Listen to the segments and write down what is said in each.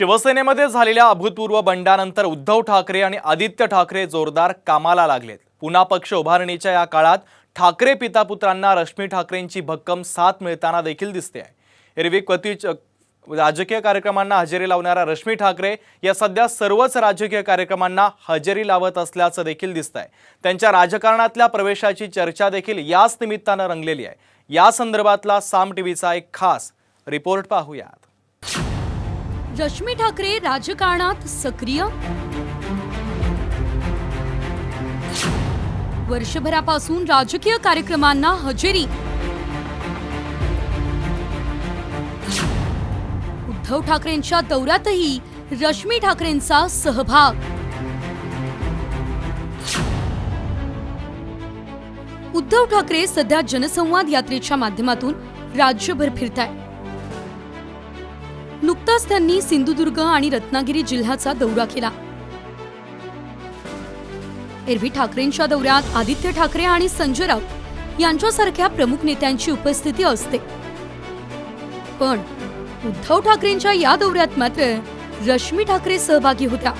शिवसेनेमध्ये झालेल्या अभूतपूर्व बंडानंतर उद्धव ठाकरे आणि आदित्य ठाकरे जोरदार कामाला लागलेत. पुन्हा पक्ष उभारणीच्या या काळात ठाकरे पितापुत्रांना रश्मी ठाकरेंची भक्कम साथ मिळताना देखील दिसते आहे. एरवी क्वचित राजकीय कार्यक्रमांना हजेरी लावणाऱ्या रश्मी ठाकरे या सध्या सर्वच राजकीय कार्यक्रमांना हजेरी लावत असल्याचं देखील दिसत आहे त्यांच्या राजकारणातल्या प्रवेशाची चर्चा देखील याच निमित्तानं रंगलेली आहे. या संदर्भातला साम टीव्हीचा एक खास रिपोर्ट पाहूयात. रश्मी ठाकरे राजकारणात सक्रिय? वर्षभरापासून राजकीय कार्यक्रमांना हजेरी. उद्धव ठाकरेंच्या दौऱ्यातही रश्मी ठाकरेंचा सहभाग. उद्धव ठाकरे सध्या जनसंवाद यात्रेच्या माध्यमातून राज्यभर फिरताय नुकताच त्यांनी सिंधुदुर्ग आणि रत्नागिरी जिल्ह्याचा दौरा केला. एरवी ठाकरेंच्या दौऱ्यात आदित्य ठाकरे आणि संजय राऊत यांच्यासारख्या प्रमुख नेत्यांची उपस्थिती असते. पण उद्धव ठाकरेंच्या या दौऱ्यात मात्र रश्मी ठाकरे सहभागी होत्या.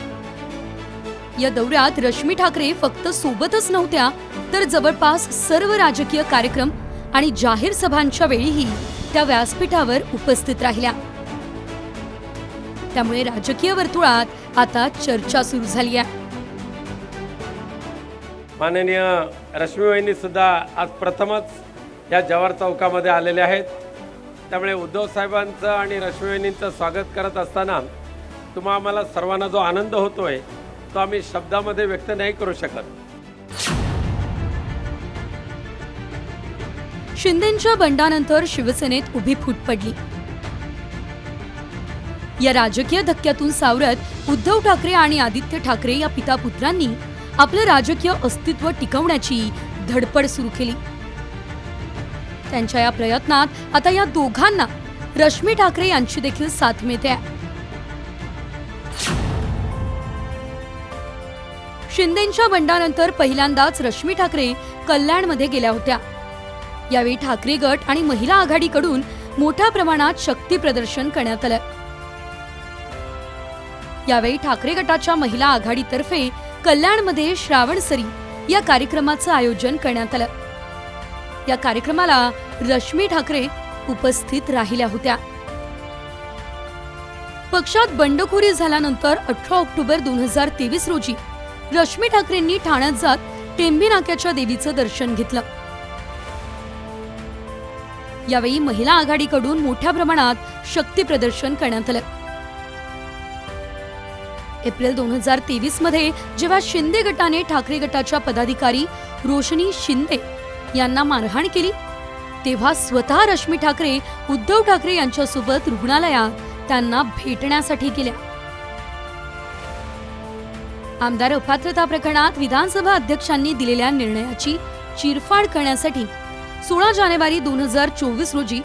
या दौऱ्यात रश्मी ठाकरे फक्त सोबतच नव्हत्या तर जवळपास सर्व राजकीय कार्यक्रम आणि जाहीर सभांच्या वेळीही त्या व्यासपीठावर उपस्थित राहिल्या. त्यामुळे राजकीय वर्तुळात आता चर्चा सुरू झाली आहे. माननीय रश्मी वहिनी सुद्धा आज प्रथमच या जवाहर चौकामध्ये आलेले आहेत. त्यामुळे उद्धव साहेबांचं आणि रश्मी वहिनींचं स्वागत करत असताना तुम्हा आम्हाला सर्वांना जो आनंद होतोय तो आम्ही शब्दामध्ये व्यक्त नाही करू शकत. शिंदेच्या बंडानंतर शिवसेनेत उभी फूट पडली. या राजकीय धक्क्यातून सावरत उद्धव ठाकरे आणि आदित्य ठाकरे या पिता पुत्रांनी आपलं राजकीय अस्तित्व टिकवण्याची धडपड सुरू केली. त्यांच्या या प्रयत्नात आता या दोघांना रश्मी ठाकरे यांची देखील साथ मिळते. आहे. शिंदेच्या बंडानंतर पहिल्यांदाच रश्मी ठाकरे कल्याणमध्ये गेल्या होत्या. यावेळी ठाकरे गट आणि महिला आघाडीकडून मोठ्या प्रमाणात शक्ती प्रदर्शन करण्यात आलं. यावेळी ठाकरे गटाच्या महिला आघाडीतर्फे कल्याणमध्ये श्रावणसरी या कार्यक्रमाचं आयोजन करण्यात आलं. या कार्यक्रमाला रश्मी ठाकरे उपस्थित राहिल्या होत्या. पक्षात बंडखोरी झाल्यानंतर अठरा ऑक्टोबर दोन हजार तेवीस रोजी रश्मी ठाकरेंनी ठाण्यात जात टेंबी नाक्याच्या देवीचं दर्शन घेतलं. यावेळी महिला आघाडीकडून मोठ्या प्रमाणात शक्ती प्रदर्शन करण्यात आलं. एप्रिल दोन हजार तेवीसमध्ये जेव्हा शिंदे गटाने ठाकरे गटाच्या पदाधिकारी रोशनी शिंदे यांना मारहाण केली तेव्हा स्वतः रश्मी ठाकरे उद्धव ठाकरे यांच्यासोबत रुग्णालयात त्यांना भेटण्यासाठी गेल्या. आमदार अपात्रता प्रकरणात विधानसभा अध्यक्षांनी दिलेल्या निर्णयाची चिरफाड करण्यासाठी सोळा जानेवारी दोन हजार चोवीस रोजी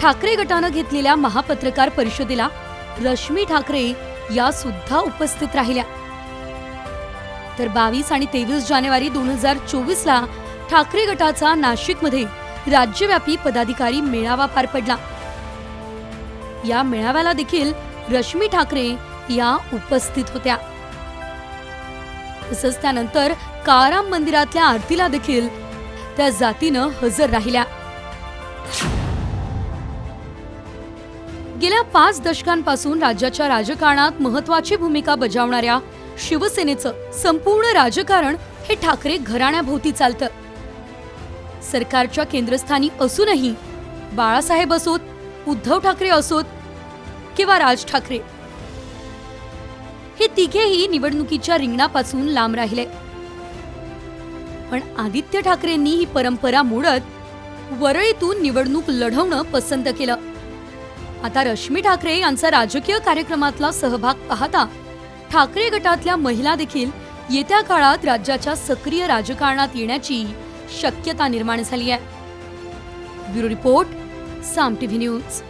ठाकरे गटानं घेतलेल्या महापत्रकार परिषदेला रश्मी ठाकरे या सुद्धा उपस्थित राहिल्या. तर बावीस आणि तेवीस जानेवारी दोन हजार चोवीस ला ठाकरे गटाचा नाशिकमध्ये राज्यव्यापी पदाधिकारी मेळावा पार पडला. या मेळाव्याला देखील रश्मी ठाकरे या उपस्थित होत्या. तसंच त्यानंतर काराम मंदिरातल्या आरतीला देखील त्या जातीनं हजर राहिल्या. गेल्या पाच दशकांपासून राज्याच्या राजकारणात महत्वाची भूमिका बजावणाऱ्या शिवसेनेचं संपूर्ण राजकारण हे ठाकरे घराण्याभोवती चालतं. सरकारच्या केंद्रस्थानी असूनही बाळासाहेब असोत उद्धव ठाकरे असोत किंवा राज ठाकरे. हे तिघेही निवडणुकीच्या रिंगणापासून लांब राहिले. पण आदित्य ठाकरेंनी ही परंपरा मोडत वरळीतून निवडणूक लढवणं पसंत केलं. आता रश्मी ठाकरे यांचा राजकीय कार्यक्रमातला सहभाग पाहता ठाकरे गटातल्या महिला देखील येत्या काळात राज्याच्या सक्रिय राजकारणात येण्याची शक्यता निर्माण झाली आहे. Bureau report Saam TV news.